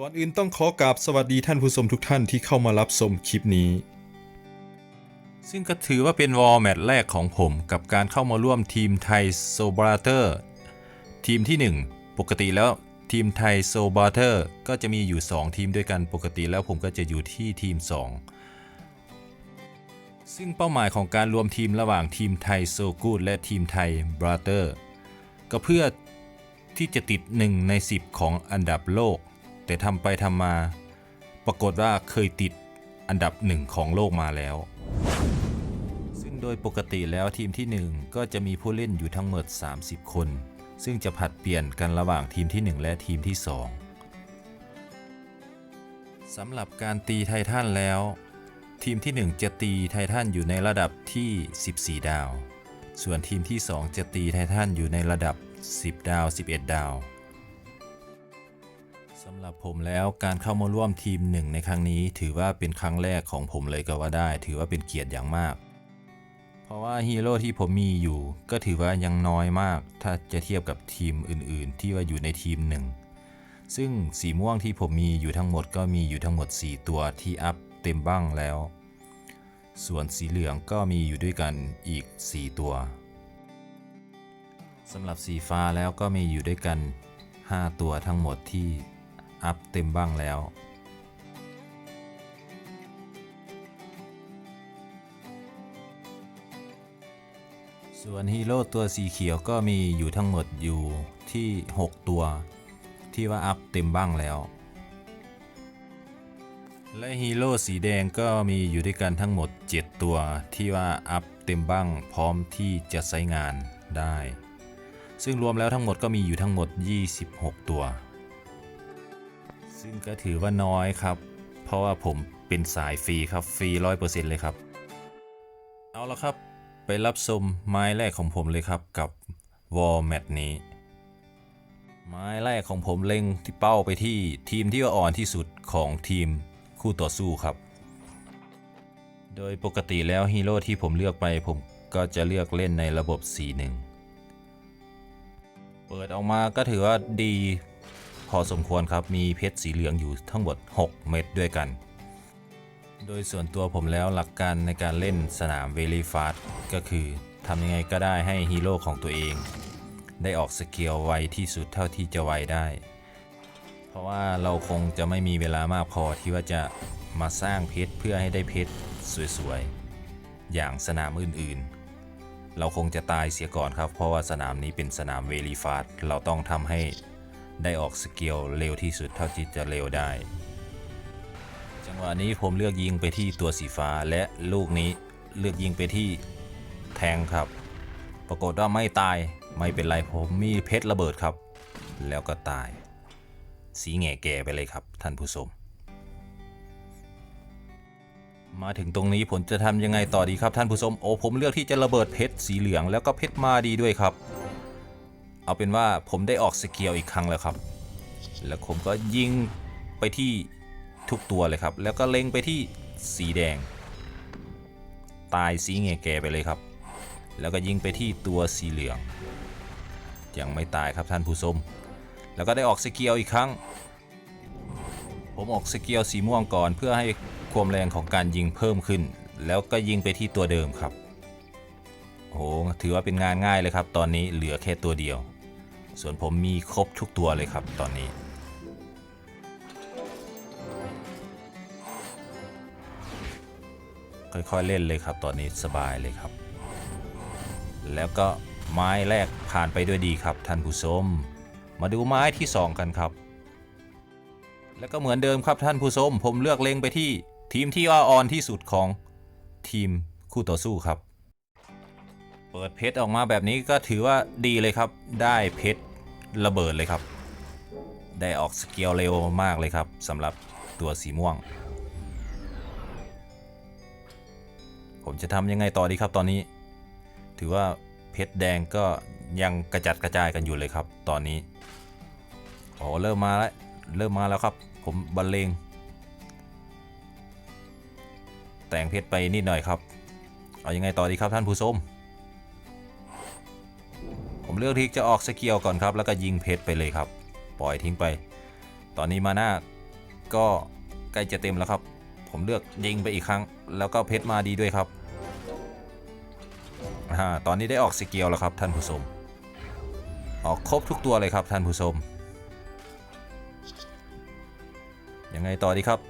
ก่อนอื่นต้องขอกราบสวัสดีท่านผู้ชมทุกท่านที่เข้ามารับชมคลิปนี้ ซึ่งก็ถือว่าเป็นวอลแมตช์แรกของผมกับการเข้ามาร่วมทีมไทยโซบราเตอร์ทีมที่ 1 ปกติแล้วทีมไทยโซบราเตอร์ก็จะมีอยู่ 2 ทีมด้วยกันปกติแล้วผมก็จะอยู่ที่ทีม 2 ซึ่งเป้าหมายของการรวมทีมระหว่างทีมไทยโซกูดและทีมไทยบราเตอร์ก็เพื่อที่จะติด 1 ใน 10 ของอันดับโลก แต่ทำไปทำมา ปรากฏว่าเคยติดอันดับหนึ่งของโลกมาแล้ว ซึ่งโดยปกติแล้วทีมที่ 1 ก็จะมีผู้เล่นอยู่ทั้งหมด 30 คน ซึ่งจะผัดเปลี่ยนกันระหว่างทีมที่ 1 และทีมที่ 2 สำหรับการตีไททันแล้ว ทีมที่ 1 จะตีไททันอยู่ในระดับที่ 14 ดาว ส่วนทีมที่ 2 จะตีไททันอยู่ในระดับ 10 ดาว 11 ดาว สำหรับผมแล้วการเข้ามาร่วมทีมหนึ่งในครั้งนี้ ถือว่าเป็นครั้งแรกของผมเลยก็ว่าได้ ถือว่าเป็นเกียรติอย่างมาก เพราะว่าฮีโร่ที่ผมมีอยู่ ก็ถือว่ายังน้อยมาก ถ้าจะเทียบกับทีมอื่น ๆ ที่ว่าอยู่ในทีมหนึ่งซึ่งสีม่วงที่ผมมีอยู่ทั้งหมดก็มีอยู่ทั้งหมด 4 ตัวที่อัพเต็มบ้างแล้ว ส่วนสีเหลืองก็มีอยู่ด้วยกันอีก 4 ตัวสำหรับสีฟ้าแล้วก็มีอยู่ด้วยกัน 5 ตัวทั้งหมดที่ อัพเต็มบ้างแล้ว ส่วนฮีโร่ตัวสีเขียวก็มีอยู่ทั้งหมดอยู่ที่ 6 ตัว ที่ว่าอัพเต็มบ้างแล้ว และฮีโร่สีแดงก็มีอยู่ด้วยกันทั้งหมด 7 ตัวที่ว่าอัพเต็มบ้างพร้อมที่จะใช้งานได้ ซึ่งรวมแล้วทั้งหมดก็มีอยู่ทั้งหมด 26 ตัว ซึ่งก็ถือว่าน้อยครับ เพราะว่าผมเป็นสายฟรีครับฟรีร้อยเปอร์เซ็นต์เลยครับ เอาละครับ ไปรับชมไม้แรกของผมเลยครับกับวอลแมตนี้ ไม้แรกของผมเล็งที่เป้าไปที่ทีมที่อ่อนที่สุดของทีมคู่ต่อสู้ครับ โดยปกติแล้วฮีโร่ที่ผมเลือกไปผมก็จะเลือกเล่นในระบบ 4-1 เปิดออกมาก็ถือว่าดี พอสมควรครับ มีเพชรสีเหลืองอยู่ทั้งหมด 6 เม็ดด้วยกัน โดยส่วนตัวผมแล้วหลักการในการเล่นสนามเวลีฟาสก็คือทำยังไงก็ได้ให้ฮีโร่ของตัวเอง ได้ออกสกิลไวที่สุดเท่าที่จะไวได้ เพราะว่าเราคงจะไม่มีเวลามากพอที่ว่าจะมาสร้างเพชรเพื่อให้ได้เพชรสวยๆ อย่างสนามอื่นๆ เราคงจะตายเสียก่อนครับ เพราะว่าสนามนี้เป็นสนามเวลีฟาสเราต้องทำให้ ได้ออกสกิลเร็วที่สุดเท่าที่จะเร็วได้ จังหวะนี้ผมเลือกยิงไปที่ตัวสีฟ้าและลูกนี้เลือกยิงไปที่แทงครับ ปรากฏว่าไม่ตายไม่เป็นไรผมมีเพชรระเบิดครับ แล้วก็ตาย สีแง่แก่ไปเลยครับ ท่านผู้ชมมาถึงตรงนี้ผมจะทำยังไงต่อดีครับท่านผู้ชมโอ้ผมเลือกที่จะระเบิดเพชรสีเหลืองแล้วก็เพชรมาดีด้วยครับ เอาเป็นว่าผมได้ออกสเกิลอีกครั้งแล้วครับ แล้วผมก็ยิงไปที่ทุกตัวเลยครับ แล้วก็เล็งไปที่สีแดง ตายสีแง่แก่ไปเลยครับ แล้วก็ยิงไปที่ตัวสีเหลือง ยังไม่ตายครับท่านผู้ชม แล้วก็ได้ออกสเกียวอีกครั้ง ผมออกสเกียวสีม่วงก่อนเพื่อให้ความแรงของการยิงเพิ่มขึ้น แล้วก็ยิงไปที่ตัวเดิมครับโอ้โหถือว่าเป็นงานง่ายเลยครับ ตอนนี้เหลือแค่ตัวเดียว ส่วนผมมีครบทุกตัวเลยครับตอนนี้ ค่อยๆเล่นเลยครับตอนนี้สบายเลยครับ แล้วก็ไม้แรกผ่านไปด้วยดีครับท่านผู้ชมมาดูไม้ที่ 2 กันครับ แล้วก็เหมือนเดิมครับท่านผู้ชมผมเลือกเล็งไปที่ทีมที่ว่าอ่อนที่สุดของทีมคู่ต่อสู้ครับ เปิดเพชรออกมาแบบนี้ก็ถือว่าดีเลยครับ ได้เพชร ระเบิดเลยครับ ได้ออกสเกิลเร็วมากเลยครับสำหรับตัวสีม่วง ผมจะทำยังไงต่อดีครับตอนนี้ ถือว่าเพชรแดงก็ยังกระจัดกระจายกันอยู่เลยครับ ตอนนี้โอ้เริ่มมาแล้วเริ่มมาแล้วครับ ผมบรรเลง แต่งเพชรไปนิดหน่อยครับ เอายังไงต่อดีครับท่านผู้ชม ผมเลือกที่จะออกสเกิลก่อนครับ แล้วก็ยิงเพชรไปเลยครับ ปล่อยทิ้งไป ตอนนี้มาหน้าก็ใกล้จะเต็มแล้วครับ ผมเลือกยิงไปอีกครั้ง แล้วก็เพชรมาดีด้วยครับอ่าตอนนี้ได้ออกสเกลแล้วครับท่านผู้ชม ออกครบทุกตัวเลยครับท่านผู้ชม ยังไงต่อดีครับ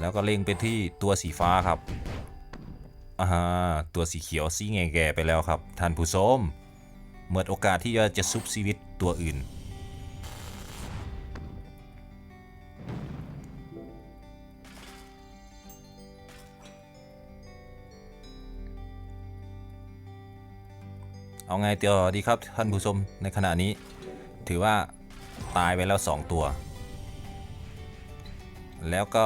แล้วก็เล็งไปที่ตัวสีฟ้าครับ อ่าตัวสีเขียวสีแง่แก่ไปแล้วครับ ท่านผู้ชมเมื่อโอกาสที่จะจะซุบชีวิตตัวอื่น เอาไงเตียวดีครับท่านผู้ชมในขณะนี้ ถือว่าตายไปแล้ว 2 ตัว แล้วก็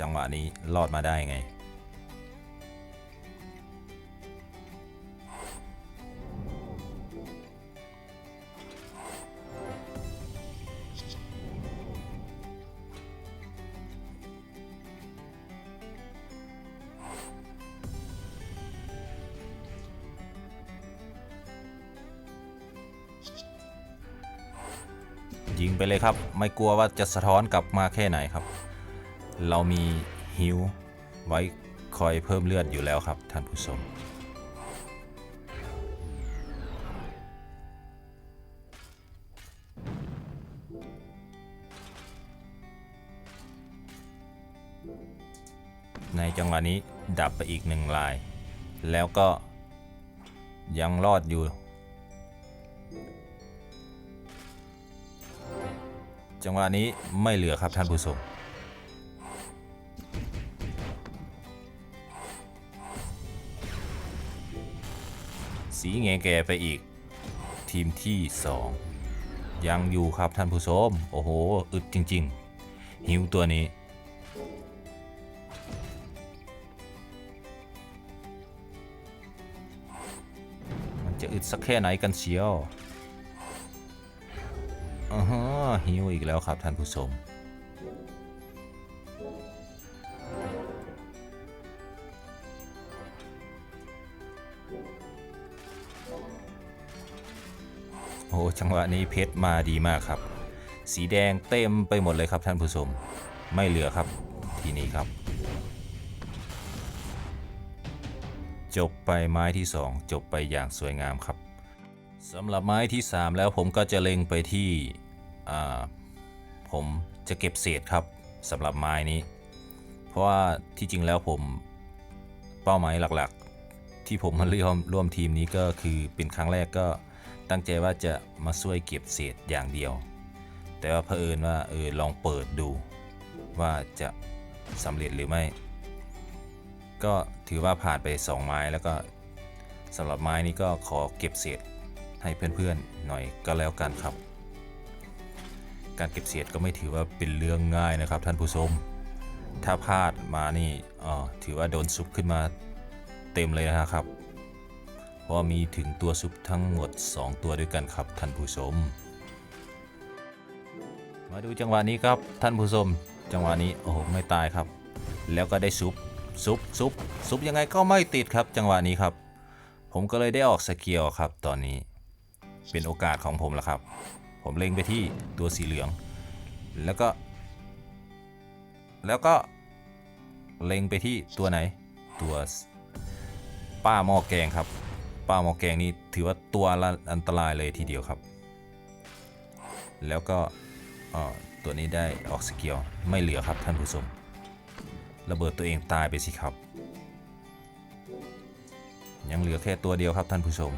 จังหวะนี้รอดมาได้ไง ยิงไปเลยครับ ไม่กลัวว่าจะสะท้อนกลับมาแค่ไหนครับ เรามีฮิวไว้คอยเพิ่มเลือดอยู่แล้วครับท่านผู้ชมในจังหวะนี้ดับไปอีกหนึ่งลาย แล้วก็ยังรอดอยู่ จังหวะนี้ไม่เหลือครับท่านผู้ชมสีแงแก่ไปอีก ทีมที่ 2 ยังอยู่ครับท่านผู้ชม โอ้โห อึดจริง ๆ หิวตัวนี้ มันจะอึดสักแค่ไหนกันเชียวอ๋อ หิวอีกแล้วครับท่านผู้ชม โอ้จังหวะนี้เพชรมาดีมากครับ สีแดงเต็มไปหมดเลยครับท่านผู้ชม ไม่เหลือครับที่นี้ครับ จบไปไม้ที่ 2 จบไปอย่างสวยงามครับสำหรับไม้ที่ 3 แล้วผมก็จะเล็งไปที่ ผมจะเก็บเศษครับสำหรับไม้นี้ เพราะว่าที่จริงแล้วผมเป้าหมายหลักๆ ที่ผมมาร่วมร่วมทีมนี้ก็คือเป็นครั้งแรกก็ตั้งใจว่าจะมาช่วยเก็บเศษอย่างเดียว แต่ว่าเผอิญว่าเออลองเปิดดูว่าจะสำเร็จหรือไม่ ก็ถือว่าผ่านไป 2 ไม้แล้วก็สำหรับไม้นี้ก็ขอเก็บเศษให้เพื่อนๆหน่อยก็แล้วกันครับ การเก็บเศษก็ไม่ถือว่าเป็นเรื่องง่ายนะครับท่านผู้ชม ถ้าพลาดมานี่อ๋อถือว่าโดนซุปขึ้นมาเต็มเลยนะครับ เพราะมีถึงตัวซุปทั้งหมด 2 ตัวด้วยกันครับท่านผู้ชม มาดูจังหวะนี้ครับท่านผู้ชม จังหวะนี้โอ้โหไม่ตายครับ แล้วก็ได้ซุปซุปซุปซุปยังไงก็ไม่ติดครับ จังหวะนี้ครับ ผมก็เลยได้ออกสเกียวครับตอนนี้เป็นโอกาสของผมแล้วครับ ผมเล็งไปที่ตัวสีเหลือง แล้วก็ แล้วก็เล็งไปที่ตัวไหน ตัวป้าหม้อแกงครับ ป้าหม้อแกงนี่ถือว่าตัวละอันตรายเลยทีเดียวครับ แล้วก็ตัวนี้ได้ออกสกียวไม่เหลือครับท่านผู้ชมระเบิดตัวเองตายไปสิครับ ยังเหลือแค่ตัวเดียวครับท่านผู้ชม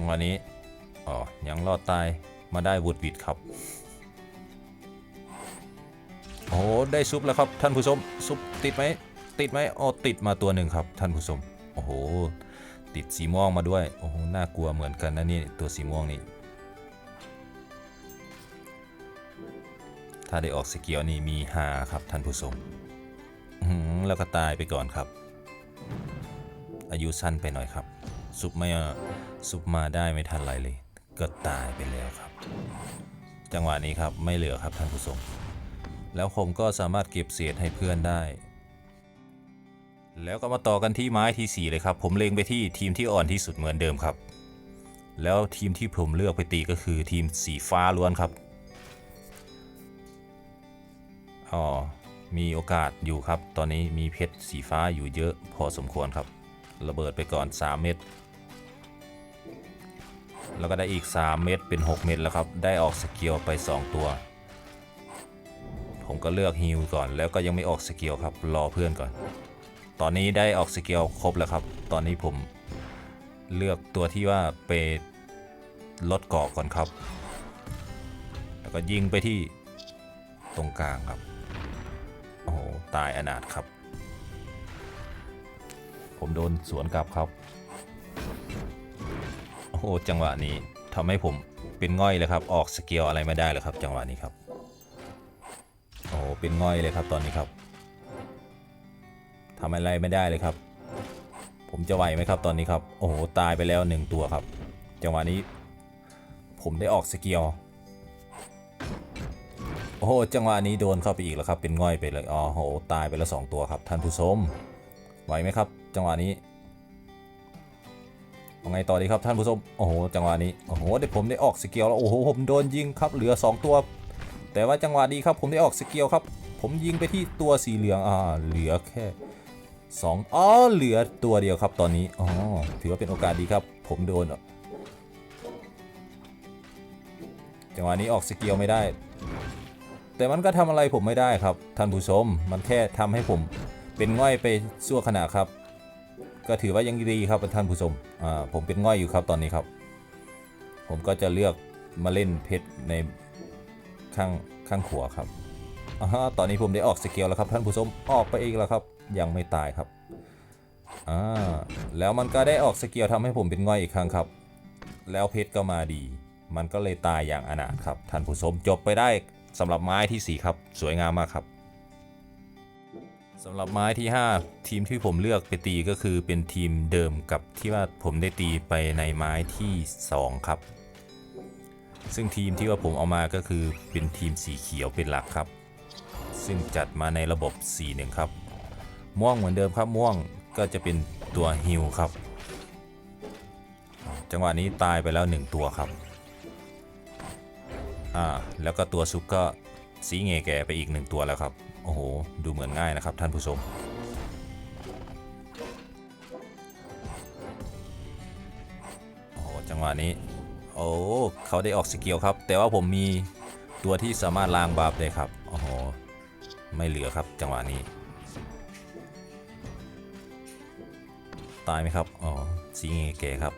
จังหวะนี้ อ๋อ ยังรอดตายมาได้วุดวิดครับ โอ้โหได้ซุปแล้วครับท่านผู้ชม ซุปติดไหม ติดไหมอ๋อติดมาตัวหนึ่งครับท่านผู้ชม โอ้โห ติดสีม่วงมาด้วย โอ้โห น่ากลัวเหมือนกันนะนี่ตัวสีม่วงนี่ ถ้าได้ออกสกียวนี่มีฮาครับท่านผู้ชมอืแล้วก็ตายไปก่อนครับ อายุสั้นไปหน่อยครับ ซุปไม่ ซุปมาได้ไม่ทันไรเลย ก็ตายไปแล้วครับ จังหวะนี้ครับไม่เหลือครับท่านผู้ชมแล้วผมก็สามารถเก็บเศษให้เพื่อนได้ แล้วก็มาต่อกันที่ไม้ที่ 4 เลยครับ ผมเล็งไปที่ทีมที่อ่อนที่สุดเหมือนเดิมครับ แล้วทีมที่ผมเลือกไปตีก็คือทีมสีฟ้าล้วนครับอ๋อมีโอกาสอยู่ครับ ตอนนี้มีเพชรสีฟ้าอยู่เยอะพอสมควรครับ ระเบิดไปก่อน 3 เม็ด แล้วก็ได้อีก 3 เม็ดเป็น 6 เม็ดแล้วครับ ได้ออกสกิลไป 2 ตัว ผมก็เลือกฮิลก่อน แล้วก็ยังไม่ออกสกิลครับ รอเพื่อนก่อน ตอนนี้ได้ออกสกิลครบแล้วครับ ตอนนี้ผมเลือกตัวที่ว่าไปลดเกาะก่อนครับ แล้วก็ยิงไปที่ตรงกลางครับ โอ้โห ตายอนาถครับ ผมโดนสวนกลับครับ โอ้โหจังหวะนี้ทำให้ผมเป็นง่อยเลยครับ ออกสเกลอะไรไม่ได้เลยครับ จังหวะนี้ครับ โอ้โหเป็นง่อยเลยครับตอนนี้ครับทำอะไรไม่ได้เลยครับ ผมจะไหวไหมครับตอนนี้ครับ โอ้โห ตายไปแล้วหนึ่งตัวครับ จังหวะนี้ ผมได้ออกสเกลโอ้โห จังหวะนี้โดนเข้าไปอีกแล้วครับ เป็นง่อยไปเลย อ๋อโห ตายไปแล้วสองตัวครับ ท่านผู้ชม ไหวไหมครับ จังหวะนี้ ยังไงต่อดีครับท่านผู้ชมโอ้โหจังหวะนี้โอ้โหเดี๋ยวผมได้ออกสเกลแล้วโอ้โหผมโดนยิงครับเหลือ 2 ตัว แต่ว่าจังหวะดีครับผมได้ออกสเกลครับ ผมยิงไปที่ตัวสีเหลืองอ่าเหลือแค่2อ๋อเหลือตัวเดียวครับตอนนี้อ๋อถือว่าเป็นโอกาสดีครับ ผมโดนจังหวะนี้ออกสเกลไม่ได้ แต่มันก็ทำอะไรผมไม่ได้ครับ ท่านผู้ชม มันแค่ทำให้ผมเป็นง่อยไปชั่วขณะครับ ก็ถือว่ายังดีครับท่านผู้ชมผมเป็นง่อยอยู่ครับตอนนี้ครับ ผมก็จะเลือกมาเล่นเพชรในข้างข้างขวาครับอ่าตอนนี้ผมได้ออกสเกลแล้วครับท่านผู้ชมออกไปอีกแล้วครับ ยังไม่ตายครับอ่าแล้วมันก็ได้ออกสเกลทำให้ผมเป็นง่อยอีกครั้งครับ แล้วเพชรก็มาดี มันก็เลยตายอย่างอนาถครับท่านผู้ชมจบไปได้สำหรับไม้ที่4ครับ สวยงามมากครับ สำหรับไม้ที่ 5 ทีมที่ผมเลือกไปตีก็คือเป็นทีมเดิมกับที่ว่าผมได้ตีไปในไม้ที่ 2 ครับ ซึ่งทีมที่ว่าผมเอามาก็คือเป็นทีมสีเขียวเป็นหลักครับ ซึ่งจัดมาในระบบ4-1ครับ ม่วงเหมือนเดิมครับม่วงก็จะเป็นตัวฮิลครับ จังหวะนี้ตายไปแล้ว 1 ตัวครับอ่าแล้วก็ตัวซุปก็สีเงแก่ไปอีก 1 ตัวแล้วครับ อ้โห ดูเหมือนง่ายนะครับท่านผู้ชมโอ้โหจังหวะนี้ โอ้เขาได้ออกสกิลครับ แต่ว่าผมมีตัวที่สามารถล้างบาปได้ครับโอ้โหไม่เหลือครับจังหวะนี้ ตายไหมครับอ๋อสีเงแก่ครับ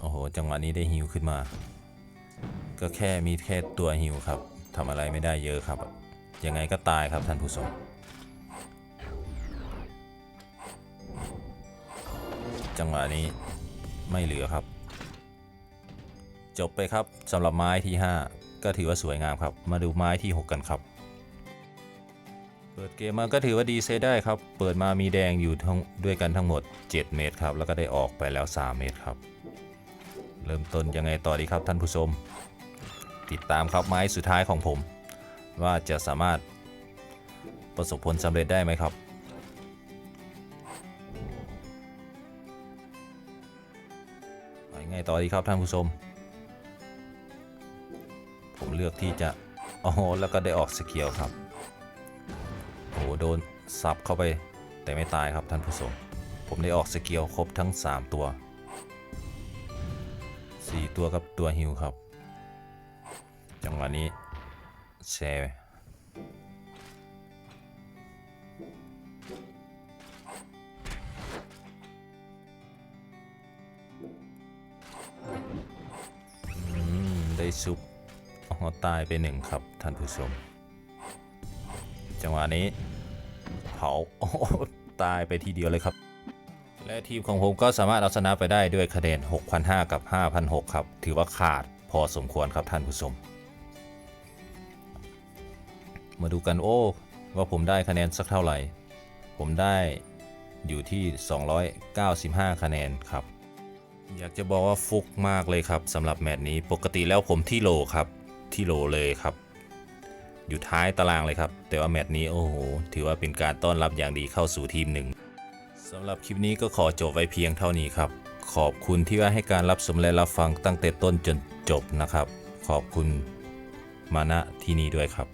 โอ้โหจังหวะนี้ได้ฮิวขึ้นมา ก็แค่มีแค่ตัวฮิวครับทำอะไรไม่ได้เยอะครับ ยังไงก็ตายครับท่านผู้ชมจังหวะนี้ไม่เหลือครับ จบไปครับสำหรับไม้ที่ 5 ก็ถือว่าสวยงามครับ มาดูไม้ที่ 6 กันครับ เปิดเกมมาก็ถือว่าดีเซได้ครับ เปิดมามีแดงอยู่ทั้งด้วยกันทั้งหมด 7 เมตรครับ แล้วก็ได้ออกไปแล้ว 3 เมตรครับ เริ่มต้นยังไงต่อดีครับท่านผู้ชม ติดตามครับไม้สุดท้ายของผม ว่าจะสามารถประสบผลสำเร็จได้ไหมครับ ไปไงต่อดีครับท่านผู้ชม ผมเลือกที่จะโอ้โหแล้วก็ได้ออกสเกียวครับโอ้โหโดนซับเข้าไปแต่ไม่ตายครับท่านผู้ชม ผมได้ออกสเกียวครบทั้ง 3 ตัว 4 ตัวกับตัวฮิวครับ จังหวะนี้แชร์อืมได้ซุปอ๋อตายไปหนึ่งครับ ท่านผู้ชม จังหวะนี้ เผาตายไปทีเดียวเลยครับ และทีมของผมก็สามารถเอาชนะไปได้ด้วยคะแนน 6,500 กับ 5,600 ครับ ถือว่าขาดพอสมควรครับท่านผู้ชม มาดูกันโอ้ว่าผมได้คะแนนสักเท่าไหร่ ผมได้อยู่ที่ 295 คะแนนครับ อยากจะบอกว่าฟุกมากเลยครับสำหรับแมตช์นี้ปกติแล้วผมที่โลครับที่โลเลยครับ อยู่ท้ายตารางเลยครับ แต่ว่าแมตช์นี้โอ้โห ถือว่าเป็นการต้อนรับอย่างดีเข้าสู่ทีมหนึ่งสำหรับคลิปนี้ก็ขอจบไว้เพียงเท่านี้ครับ ขอบคุณที่ว่าให้การรับชมและรับฟังตั้งแต่ต้นจนจบนะครับ ขอบคุณมาณที่นี้ด้วยครับ